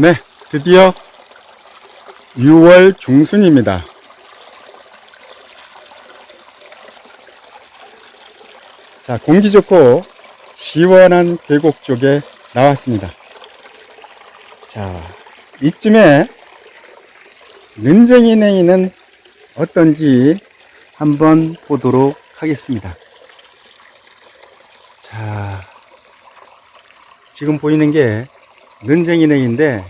네, 드디어 6월 중순입니다. 자, 공기 좋고 시원한 계곡 쪽에 나왔습니다. 자, 이쯤에 는쟁이냉이는 어떤지 한번 보도록 하겠습니다. 자, 지금 보이는 게 는쟁이냉인데,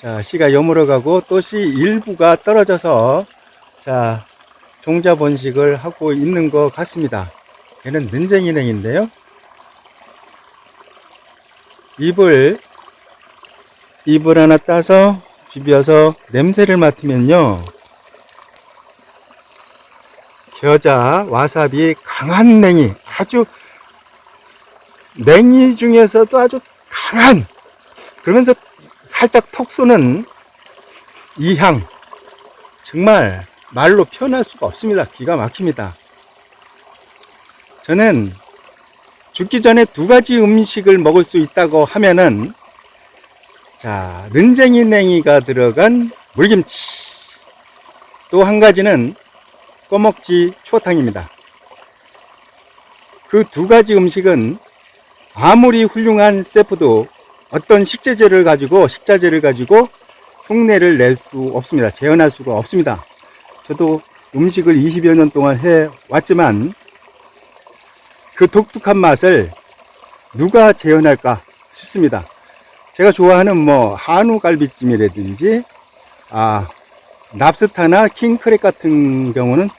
자, 씨가 여물어 가고 또 씨 일부가 떨어져서, 자, 종자 번식을 하고 있는 것 같습니다. 얘는 는쟁이냉인데요. 잎을, 잎을 하나 따서 비벼서 냄새를 맡으면요. 겨자, 와사비, 강한 냉이, 아주 냉이 중에서도 아주 강한 그러면서 살짝 톡 쏘는 이 향 정말 말로 표현할 수가 없습니다. 기가 막힙니다. 저는 죽기 전에 두 가지 음식을 먹을 수 있다고 하면은 자 는쟁이 냉이가 들어간 물김치 또 한 가지는 꺼먹지 추어탕입니다. 그 두 가지 음식은 아무리 훌륭한 셰프도 어떤 식재재를 가지고 식자재를 가지고 흉내를 낼 수 없습니다. 재현할 수가 없습니다. 저도 음식을 20여 년 동안 해 왔지만 그 독특한 맛을 누가 재현할까 싶습니다. 제가 좋아하는 뭐 한우 갈비찜이라든지 아 랍스타나 킹크랩 같은 경우는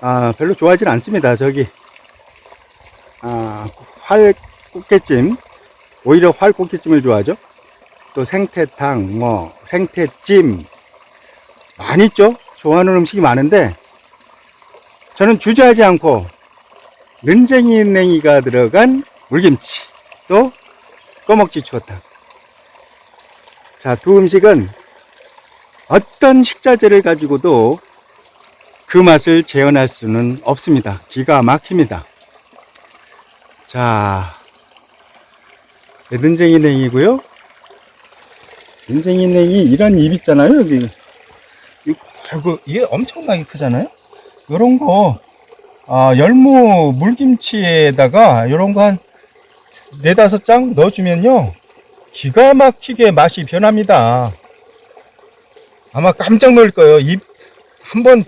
아 별로 좋아하진 않습니다. 저기 아 활 꽃게찜 오히려 활 꽃게찜을 좋아하죠. 또 생태탕, 뭐 생태찜 많이 있죠. 좋아하는 음식이 많은데 저는 주저하지 않고 는쟁이 냉이가 들어간 물김치 또 꺼먹지 추어탕 자두 음식은 어떤 식자재를 가지고도 그 맛을 재현할 수는 없습니다. 기가 막힙니다. 자, 네, 는쟁이 냉이고요. 는쟁이 냉이 이런 잎 있잖아요. 여기. 이거, 이게 엄청나게 크잖아요. 요런 거, 아, 열무 물김치에다가 요런 거 한 네다섯 장 넣어주면요. 기가 막히게 맛이 변합니다. 아마 깜짝 놀랄 거예요. 입 한번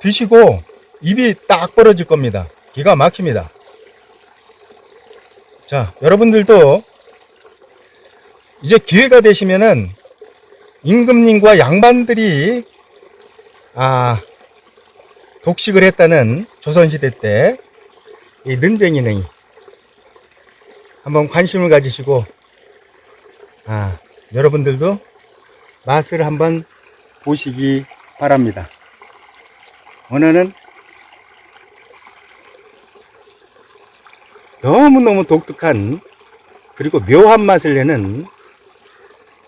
드시고 입이 딱 벌어질 겁니다. 기가 막힙니다. 자, 여러분들도 이제 기회가 되시면은 임금님과 양반들이 아 독식을 했다는 조선시대 때 이 능쟁이 냉이 한번 관심을 가지시고 아 여러분들도 맛을 한번 보시기 바랍니다. 오늘은 너무너무 독특한 그리고 묘한 맛을 내는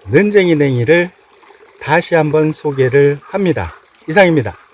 는쟁이 냉이를 다시 한번 소개를 합니다. 이상입니다.